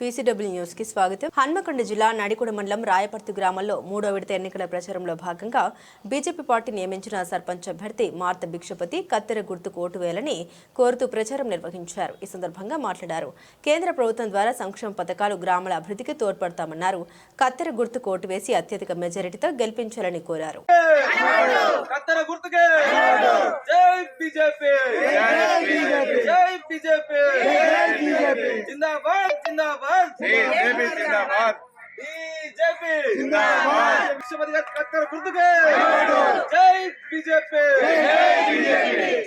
PCW న్యూస్కి స్వాగతం. హన్మకొండ జిల్లా నడికొండ మండలం రాయపర్తి గ్రామంలో మూడో విడత ఎన్నికల ప్రచారంలో భాగంగా బీజేపీ పార్టీ నియమించిన సర్పంచ్ అభ్యర్థి మార్త భిక్షపతి కత్తెర గుర్తుకు ఓటు వేయాలని కోరుతూ ప్రచారం నిర్వహించారు. ఈ సందర్భంగా మాట్లాడారు. కేంద్ర ప్రభుత్వం ద్వారా సంక్షేమ పథకాలు గ్రామాల అభివృద్ధికి తోడ్పడతామన్నారు. కత్తెర గుర్తుకు ఓటు వేసి అత్యధిక మెజారిటీతో గెలిపించాలని కోరారు. జై బీజేపీ! జై బీజేపీ! జిందాబాద్ జిందాబాద్. బీజేపీ జిందాబాద్. బీజేపీ. జిందాబాద్. విశ్వపతి గారి కత్తెర గుర్తుకే. జై బీజేపీ.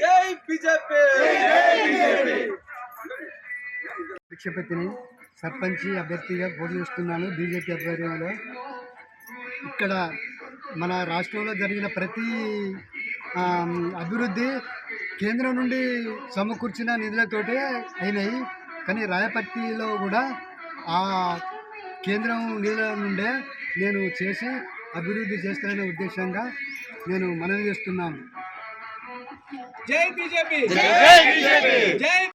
జై బీజేపీ. భిక్షపతిని సర్పంచి అభ్యర్థిగా పోటీ చేస్తున్నాను బీజేపీ ఆధ్వర్యంలో. ఇక్కడ మన రాష్ట్రంలో జరిగిన ప్రతి ఆ, అభివృద్ధి కేంద్రం నుండి సమకూర్చిన నిధులతోటే అయినాయి. కానీ రాయపర్తిలో కూడా ఆ కేంద్రం నిధుల నుండే నేను చేసి అభివృద్ధి చేస్తాననే ఉద్దేశంగా నేను మనవి చేస్తున్నాను.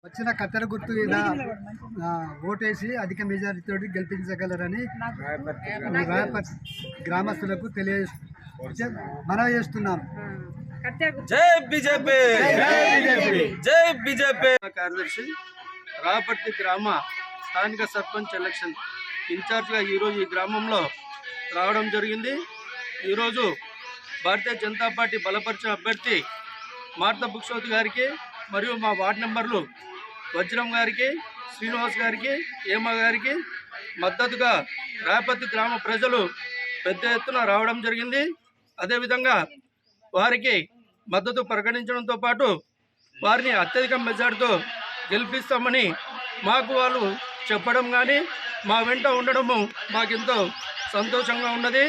వచ్చిన కత్తెర గుర్తు మీద ఓటేసి అధిక మెజారిటీతో గెలిపించగలరని రాయపర్తి గ్రామస్తులకు తెలియ మనవి చేస్తున్నాను జై బీజేపీ! జై బీజేపీ! కార్యదర్శి రాపర్తి గ్రామ స్థానిక సర్పంచ్ ఎలక్షన్ ఇన్ఛార్జ్గా ఈరోజు ఈ గ్రామంలో రావడం జరిగింది. ఈరోజు భారతీయ జనతా పార్టీ బలపరిచిన అభ్యర్థి మార్త బుక్షోతి గారికి మరియు మా వార్డు నెంబర్లు వజ్రం గారికి శ్రీనివాస్ గారికి ఏమ గారికి మద్దతుగా రాపర్తి గ్రామ ప్రజలు పెద్ద ఎత్తున రావడం జరిగింది. అదేవిధంగా వారికి మద్దతు ప్రకటించడంతో పాటు వారిని అత్యధిక మెజార్టీతో గెలిపిస్తామని మాకు వాళ్ళు చెప్పడం కానీ మా వెంట ఉండడము మాకెంతో సంతోషంగా ఉన్నది.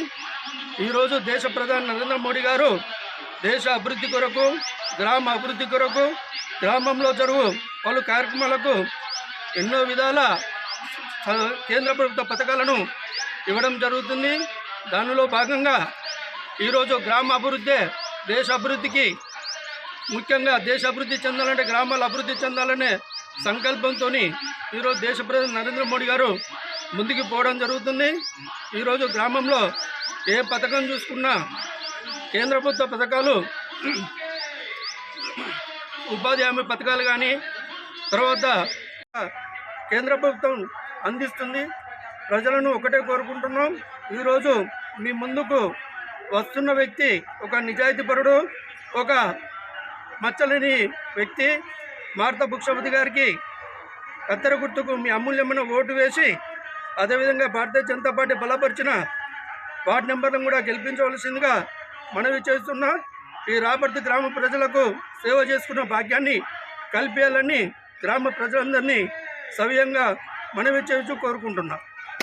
ఈరోజు దేశ ప్రధాని నరేంద్ర మోడీ గారు దేశ అభివృద్ధి కొరకు గ్రామ అభివృద్ధి కొరకు గ్రామంలో జరుగు పలు కార్యక్రమాలకు ఎన్నో విధాల కేంద్ర ప్రభుత్వ పథకాలను ఇవ్వడం జరుగుతుంది. దానిలో భాగంగా ఈరోజు గ్రామ అభివృద్ధి దేశ అభివృద్ధికి ముఖ్యంగా దేశ అభివృద్ధి చెందాలంటే గ్రామాలు అభివృద్ధి చెందాలనే సంకల్పంతో ఈరోజు దేశ ప్రధాని నరేంద్ర మోడీ గారు ముందుకు పోవడం జరుగుతుంది. ఈరోజు గ్రామంలో ఏ పథకం చూసుకున్నా కేంద్ర ప్రభుత్వ పథకాలు ఉపాధి హామీ పథకాలు కానీ తర్వాత కేంద్ర ప్రభుత్వం అందిస్తుంది. ప్రజలను ఒకటే కోరుకుంటున్నాం. ఈరోజు మీ ముందుకు వస్తున్న వ్యక్తి ఒక నిజాయితీపరుడు ఒక మచ్చలేని వ్యక్తి. భారత భుక్షపతి గారికి కత్తెర గుర్తుకు మీ అమూల్యమైన ఓటు వేసి అదేవిధంగా భారతీయ జనతా పార్టీ బలపరిచిన వార్డు నెంబర్లను కూడా గెలిపించవలసిందిగా మనవి చేస్తున్నా ఈ రాబర్తి గ్రామ ప్రజలకు సేవ చేసుకున్న భాగ్యాన్ని కల్పించాలని గ్రామ ప్రజలందరినీ సవ్యంగా మనవి చేస్తూ కోరుకుంటున్నా.